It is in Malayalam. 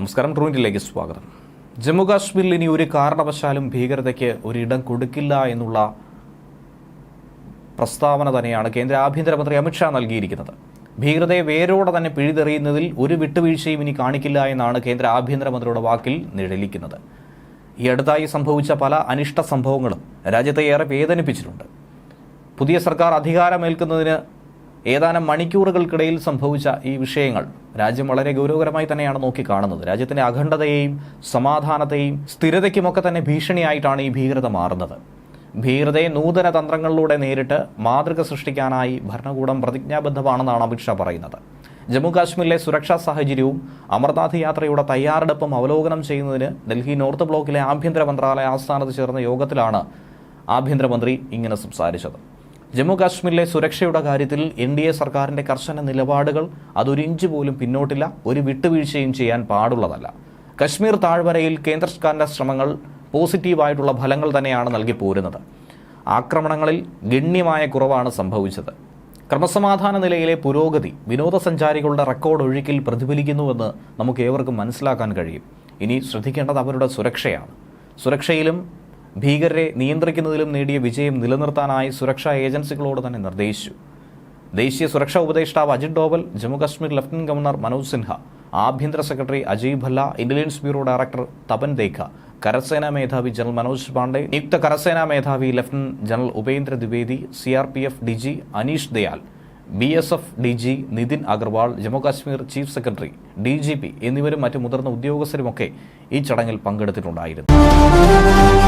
നമസ്കാരം ട്രൂവിന്റിലേക്ക് സ്വാഗതം. ജമ്മു കാശ്മീരിൽ ഇനി ഒരു കാരണവശാലും ഭീകരതയ്ക്ക് ഒരിടം കൊടുക്കില്ല എന്നുള്ള പ്രസ്താവന തന്നെയാണ് കേന്ദ്ര ആഭ്യന്തരമന്ത്രി അമിത്ഷാ നൽകിയിരിക്കുന്നത്. ഭീകരതയെ വേരോടെ തന്നെ പിഴുതെറിയുന്നതിൽ ഒരു വിട്ടുവീഴ്ചയും ഇനി കാണിക്കില്ല എന്നാണ് കേന്ദ്ര ആഭ്യന്തരമന്ത്രിയുടെ വാക്കിൽ നിഴലിക്കുന്നത്. ഈ അടുത്തായി സംഭവിച്ച പല അനിഷ്ട സംഭവങ്ങളും രാജ്യത്തെ ഏറെ വേദനിപ്പിച്ചിട്ടുണ്ട്. പുതിയ സർക്കാർ അധികാരമേൽക്കുന്നതിന് ഏതാനും മണിക്കൂറുകൾക്കിടയിൽ സംഭവിച്ച ഈ വിഷയങ്ങൾ രാജ്യം വളരെ ഗൗരവകരമായി തന്നെയാണ് നോക്കിക്കാണുന്നത്. രാജ്യത്തിന്റെ അഖണ്ഡതയെയും സമാധാനത്തെയും സ്ഥിരതയ്ക്കുമൊക്കെ തന്നെ ഭീഷണിയായിട്ടാണ് ഈ ഭീകരത മാറുന്നത്. ഭീകരതയെ നൂതന തന്ത്രങ്ങളിലൂടെ നേരിട്ട് മാതൃക സൃഷ്ടിക്കാനായി ഭരണകൂടം പ്രതിജ്ഞാബദ്ധമാണെന്നാണ് അമിത്ഷാ പറയുന്നത്. ജമ്മു കാശ്മീരിലെ സുരക്ഷാ സാഹചര്യവും അമർനാഥ് യാത്രയുടെ തയ്യാറെടുപ്പും അവലോകനം ചെയ്യുന്നതിന് ഡൽഹി നോർത്ത് ബ്ലോക്കിലെ ആഭ്യന്തര മന്ത്രാലയ ആസ്ഥാനത്ത് ചേർന്ന യോഗത്തിലാണ് ആഭ്യന്തരമന്ത്രി ഇങ്ങനെ സംസാരിച്ചത്. ജമ്മു കാശ്മീരിലെ സുരക്ഷയുടെ കാര്യത്തിൽ എൻ ഡി എ സർക്കാരിന്റെ കർശന നിലപാടുകൾ അതൊരു പോലും പിന്നോട്ടില്ല ഒരു വിട്ടുവീഴ്ചയും ചെയ്യാൻ പാടുള്ളതല്ല. കശ്മീർ താഴ്വരയിൽ കേന്ദ്ര സർക്കാരിന്റെ ശ്രമങ്ങൾ പോസിറ്റീവായിട്ടുള്ള ഫലങ്ങൾ തന്നെയാണ് നൽകി പോരുന്നത്. ആക്രമണങ്ങളിൽ ഗണ്യമായ കുറവാണ് സംഭവിച്ചത്. ക്രമസമാധാന നിലയിലെ പുരോഗതി വിനോദസഞ്ചാരികളുടെ റെക്കോർഡ് ഒഴുക്കിൽ പ്രതിഫലിക്കുന്നുവെന്ന് നമുക്ക് ഏവർക്കും മനസ്സിലാക്കാൻ കഴിയും. ഇനി ശ്രദ്ധിക്കേണ്ടത് അവരുടെ സുരക്ഷയാണ്. സുരക്ഷയിലും ഭീകരരെ നിയന്ത്രിക്കുന്നതിലും നേടിയ വിജയം നിലനിർത്താനായി സുരക്ഷാ ഏജൻസികളോട് തന്നെ നിർദ്ദേശിച്ചു. ദേശീയ സുരക്ഷാ ഉപദേഷ്ടാവ് അജിത് ഡോവൽ ജമ്മുകശ്മീർ ലഫ്റ്റനന്റ് ഗവർണർ മനോജ് സിൻഹ ആഭ്യന്തര secretary Ajay Bhalla intelligence bureau director Tapan ദേഖ കരസേനാ മേധാവി ജനറൽ മനോജ് പാണ്ഡെ നിയുക്ത കരസേനാ മേധാവി lieutenant general Upendra Dwivedi C R P F D G Aneesh Dayal B S F D G Nitin Agarwal Jammu Kashmir chief secretary D G P എന്നിവരും മറ്റ് മുതിർന്ന ഉദ്യോഗസ്ഥരുമൊക്കെ ഈ ചടങ്ങിൽ പങ്കെടുത്തിട്ടുണ്ടായിരുന്നു.